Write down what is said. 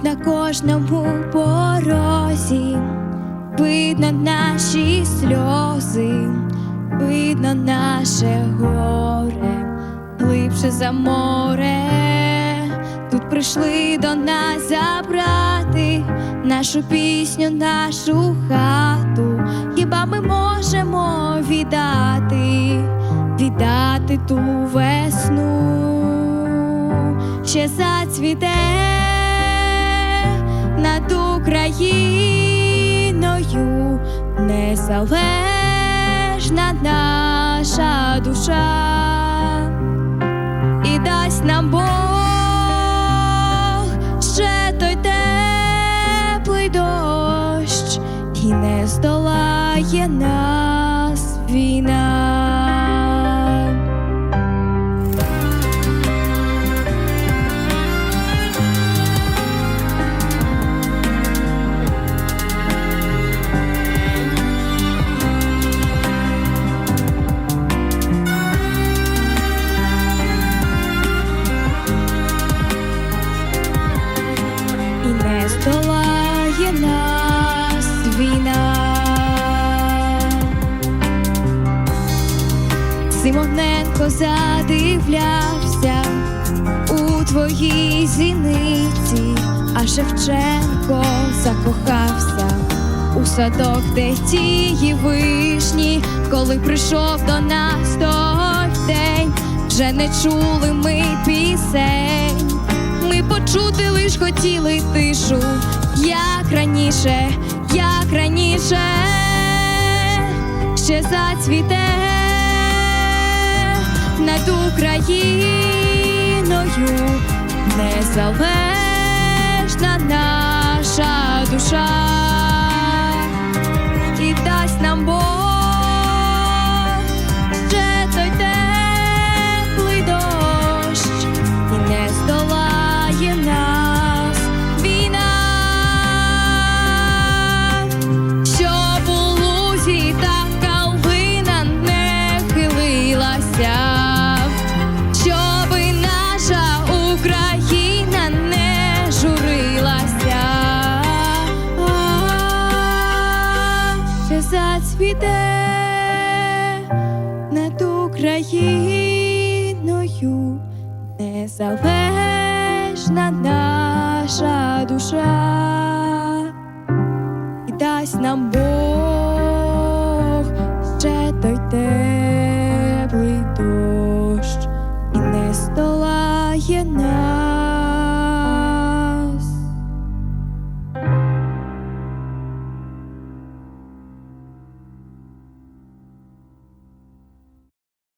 Тут на кожному порозі. Видно наші сльози, видно наше горе, глибше за море. Тут прийшли до нас забрати нашу пісню, нашу хату. Хіба ми можемо віддати, віддати ту весну, ще зацвіте над Україною. Незалежна наша душа. І дасть нам Бог ще той теплий дощ, і не здолає нас війна. Не здолає нас війна. Симоненко задивлявся у твоїй зіниці, а Шевченко закохався у садок, де тії вишні, коли прийшов до нас той день, вже не чули ми пісень. Почути лиш хотіли тишу, як раніше, як раніше, ще зацвіте над Україною незалежна наша душа зацвіте над Україною незалежна наша душа і дасть нам Бог ще той теплий дощ і не здолає нас.